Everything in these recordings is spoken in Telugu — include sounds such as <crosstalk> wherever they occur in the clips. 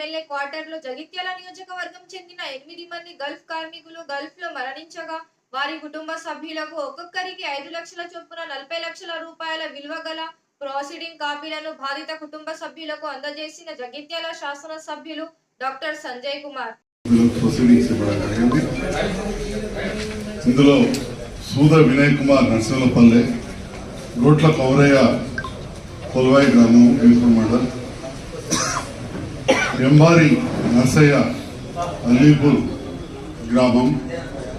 ఎమ్మెల్యే క్వార్టర్లో జగిత్యాల నియోజకవర్గం చెందిన ఎనిమిది మంది గల్ఫ్ కార్మికులు గల్ఫ్లో మరణించగా వారి కుటుంబ సభ్యులకు ఒక్కొక్కరికి ఐదు లక్షల చొప్పున నలభై లక్షల రూపాయల విలువ గల ప్రాసీడింగ్ కాపీలను బాధిత కుటుంబ సభ్యులకు అందజేసిన జగిత్యాల శాసన సభ్యులు డాక్టర్ సంజయ్ కుమార్. ఇందులో సూద వినయ్ కుమార్ నర్సింహపల్లె రోట్ల కౌరయ్య కొలవాయి గ్రామం మండలం. ఎంబారి నర్సయ్య అల్లీపూర్ గ్రామం.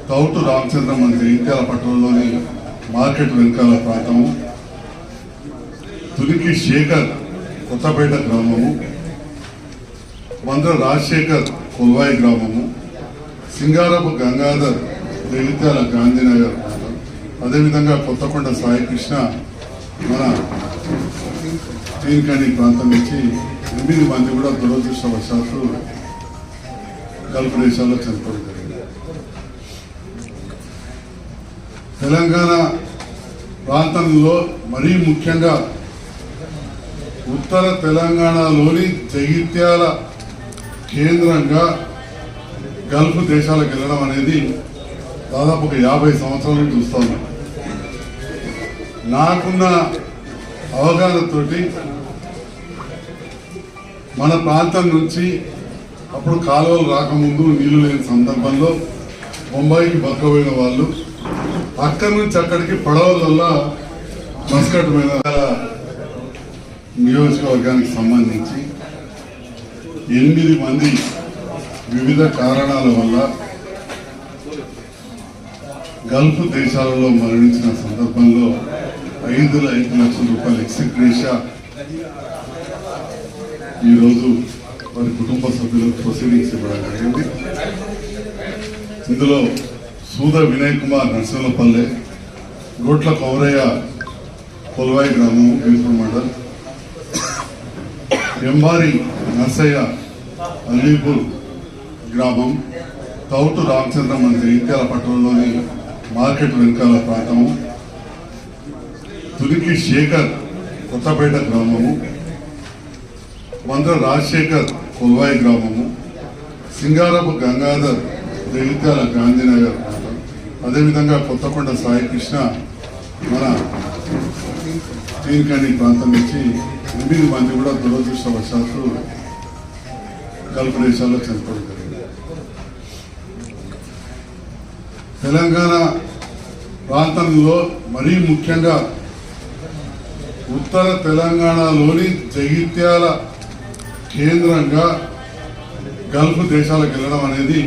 కౌటు రామచంద్ర మంది ఇంత్యాల పట్టణంలోని మార్కెట్ వెనకాల ప్రాంతము తునికి శేఖర్ కొత్తపేట గ్రామము. మంద్ర రాజశేఖర్ కొల్వాయి గ్రామము. సింగారపు గంగాధర్ జగిత్యాల గాంధీనగర్ ప్రాంతం. అదేవిధంగా కొత్తకొండ సాయికృష్ణ మన తీర్కాణి ప్రాంతం నుంచి ఎనిమిది మంది కూడా దురదృష్టవశాత్తు గల్ఫ్ దేశాల్లో చనిపోవడం జరిగింది. తెలంగాణ ప్రాంతంలో మరీ ముఖ్యంగా ఉత్తర తెలంగాణలోని జగిత్యాల కేంద్రంగా గల్ఫ్ దేశాలకు వెళ్ళడం అనేది దాదాపు ఒక యాభై సంవత్సరాల నుంచి చూస్తాను నాకున్న అవగాహనతోటి మన ప్రాంతం నుంచి అప్పుడు కాలువలు రాకముందు నీళ్ళు లేని సందర్భంలో బొంబాయికి బతకపోయిన వాళ్ళు అక్కడి నుంచి అక్కడికి పడవల మస్కట్ మీద నియోజకవర్గానికి సంబంధించి ఎనిమిది మంది వివిధ కారణాల వల్ల గల్ఫ్ దేశాలలో మరణించిన సందర్భంలో ఐదు ఐదు లక్షల రూపాయల ఎక్స్గ్రేషియా ఈరోజు వారి కుటుంబ సభ్యులకు ప్రొసీడింగ్స్ ఇవ్వడం జరిగింది. ఇందులో సూద వినయ్ కుమార్ నర్సింహపల్లె రోట్ల కౌరయ్య కొలవాయి గ్రామం బీర్పూర్ మండల్. ఎంబారి నర్సయ్య అల్లీపూర్ గ్రామం కౌటు రామచంద్ర మంది ఇంత్యాల పట్టణంలోని మార్కెట్ వెనకాల ప్రాంతము. తునికి శేఖర్ కొత్తపేట గ్రామము. మందుల రాజశేఖర్ కొల్వాయి గ్రామము సింగారపు గంగాధర్ జగిత్యాల గాంధీనగర్. ప్రాంతం అదేవిధంగా కొత్తకొండ సాయికృష్ణ మన తీన్కణి ప్రాంతం నుంచి ఎనిమిది మంది కూడా దురదృష్టవశాత్తు గల్ఫ్ దేశాల్లో చనిపోవడం జరిగింది. తెలంగాణ ప్రాంతంలో మరీ ముఖ్యంగా ఉత్తర తెలంగాణలోని జగిత్యాల కేంద్రంగా గల్ఫ్ దేశాలకు వెళ్ళడం అనేది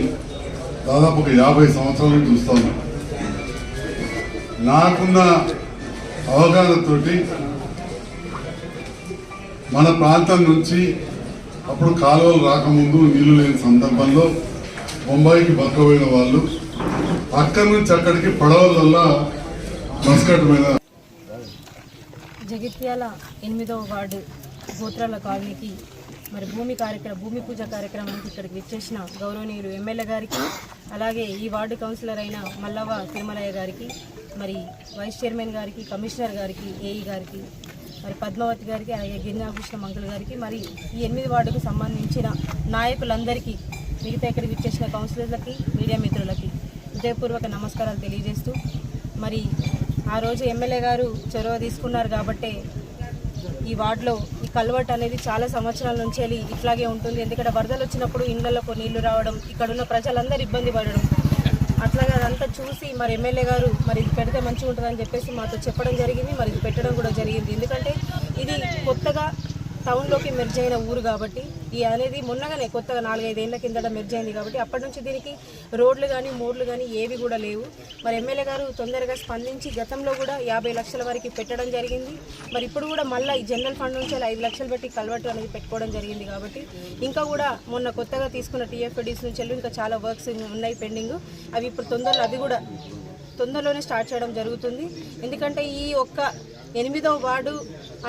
దాదాపు ఒక యాభై సంవత్సరాల నుంచి చూస్తాను నాకున్న అవగాహనతోటి మన ప్రాంతం నుంచి అప్పుడు కాలువలు రాకముందు నీళ్ళు లేని సందర్భంలో బొంబాయికి బతకబోయిన వాళ్ళు అక్కడి నుంచి అక్కడికి పడవలల్లా మస్కట్ మీద జగిత్యాల ఎనిమిదవ వార్డు గోత్రాల కాలనీకి మరి భూమి కార్యక్రమం భూమి పూజ కార్యక్రమానికి ఇక్కడికి విచ్చేసిన గౌరవనీయులు ఎమ్మెల్యే గారికి అలాగే ఈ వార్డు కౌన్సిలర్ అయిన మల్లవ్వ తిరుమలయ్య గారికి మరి వైస్ చైర్మన్ గారికి కమిషనర్ గారికి ఏఈ గారికి మరి పద్మావతి గారికి అలాగే గిరిజాకృష్ణ మంగళ గారికి మరి ఈ ఎనిమిది వార్డుకు సంబంధించిన నాయకులందరికీ మిగతా ఇక్కడికి విచ్చేసిన కౌన్సిలర్లకి మీడియా మిత్రులకి హృదయపూర్వక నమస్కారాలు తెలియజేస్తూ మరి ఆ రోజు ఎమ్మెల్యే గారు చొరవ తీసుకున్నారు కాబట్టే ఈ వార్డులో ఈ కల్వర్ట్ అనేది చాలా సంవత్సరాల నుంచి వెళ్ళి ఇట్లాగే ఉంటుంది. ఎందుకంటే వరదలు వచ్చినప్పుడు ఇళ్ళలోకి నీళ్ళు రావడం ఇక్కడ ఉన్న ప్రజలందరూ ఇబ్బంది పడడం. అట్లాగే అదంతా చూసి మరి ఎమ్మెల్యే గారు మరి ఇది పెడితే మంచిగా ఉంటుందని చెప్పేసి మాతో చెప్పడం జరిగింది. మరి ఇది పెట్టడం కూడా జరిగింది. ఎందుకంటే ఇది కొత్తగా టౌన్లోకి మెర్జ్ అయిన ఊరు కాబట్టి ఈ అనేది మొన్నగానే కొత్తగా నాలుగైదేళ్ళ కిందట మెర్జ్ అయింది కాబట్టి అప్పటి నుంచి దీనికి రోడ్లు కానీ మోడ్లు కానీ ఏవి కూడా లేవు. మరి ఎమ్మెల్యే గారు తొందరగా స్పందించి గతంలో కూడా యాభై లక్షల వరకు పెట్టడం జరిగింది. మరి ఇప్పుడు కూడా మళ్ళీ ఈ జనరల్ ఫండ్ నుంచి అలా ఐదు లక్షలు పెట్టి కల్వర్ట్ అనేది పెట్టుకోవడం జరిగింది కాబట్టి ఇంకా కూడా మొన్న కొత్తగా తీసుకున్న టీఎఫ్డీస్ నుంచి వెళ్ళి ఇంకా చాలా వర్క్స్ ఉన్నాయి పెండింగ్ అవి ఇప్పుడు తొందరలో అది కూడా తొందరలోనే స్టార్ట్ చేయడం జరుగుతుంది. ఎందుకంటే ఈ ఒక్క ఎనిమిదో వార్డు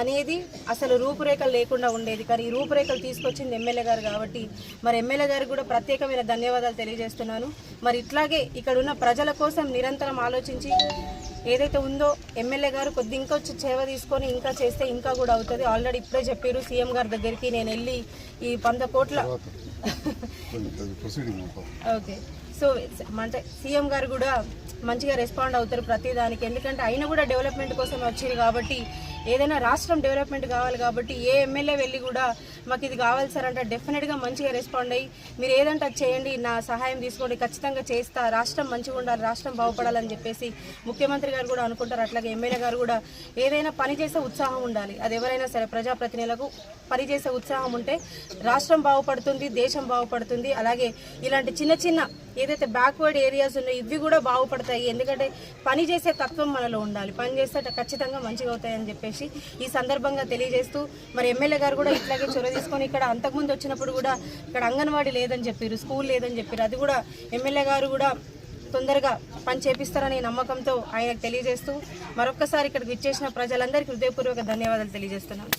అనేది అసలు రూపురేఖలు లేకుండా ఉండేది. కానీ ఈ రూపురేఖలు తీసుకొచ్చింది ఎమ్మెల్యే గారు కాబట్టి మరి ఎమ్మెల్యే గారికి కూడా ప్రత్యేకమైన ధన్యవాదాలు తెలియజేస్తున్నాను. మరి ఇట్లాగే ఇక్కడ ఉన్న ప్రజల కోసం నిరంతరం ఆలోచించి ఏదైతే ఉందో ఎమ్మెల్యే గారు కొద్ది ఇంకా వచ్చి సేవ తీసుకొని ఇంకా చేస్తే ఇంకా కూడా అవుతుంది. ఆల్రెడీ ఇప్పుడే చెప్పారు సీఎం గారి దగ్గరికి నేను వెళ్ళి ఈ వంద కోట్ల <laughs> ఓకే. సో అంటే సీఎం గారు కూడా మంచిగా రెస్పాండ్ అవుతారు ప్రతి దానికి ఎందుకంటే ఆయన కూడా డెవలప్మెంట్ కోసం వచ్చారు కాబట్టి ఏదైనా రాష్ట్రం డెవలప్మెంట్ కావాలి కాబట్టి ఏ ఎమ్మెల్యే వెళ్ళి కూడా మాకు ఇది కావాలి సార్ అంటే డెఫినెట్గా మంచిగా రెస్పాండ్ అయ్యి మీరు ఏదంటే అది చేయండి నా సహాయం తీసుకోండి ఖచ్చితంగా చేస్తా రాష్ట్రం మంచిగా ఉండాలి రాష్ట్రం బాగుపడాలని చెప్పేసి ముఖ్యమంత్రి గారు కూడా అనుకుంటారు. అట్లాగే ఎమ్మెల్యే గారు కూడా ఏదైనా పని చేసే ఉత్సాహం ఉండాలి. అది ఎవరైనా సరే ప్రజాప్రతినిధులకు పనిచేసే ఉత్సాహం ఉంటే రాష్ట్రం బాగుపడుతుంది దేశం బాగుపడుతుంది. అలాగే ఇలాంటి చిన్న చిన్న ఏదైతే బ్యాక్వర్డ్ ఏరియాస్ ఉన్నాయో ఇవి కూడా బాగుపడతాయి. ఎందుకంటే పని చేసే తత్వం మనలో ఉండాలి. పని చేస్తే ఖచ్చితంగా మంచిగా అవుతాయని చెప్పేసి ఈ సందర్భంగా తెలియజేస్తూ మరి ఎమ్మెల్యే గారు కూడా ఇట్లాగే చొరవ తీసుకొని ఇక్కడ అంతకుముందు వచ్చినప్పుడు కూడా ఇక్కడ అంగన్వాడీ లేదని చెప్పారు స్కూల్ లేదని చెప్పారు. అది కూడా ఎమ్మెల్యే గారు కూడా తొందరగా పని చేపిస్తారనే నమ్మకంతో ఆయనకు తెలియజేస్తూ మరొక్కసారి ఇక్కడికి విచ్చేసిన ప్రజలందరికీ హృదయపూర్వక ధన్యవాదాలు తెలియజేస్తున్నాను.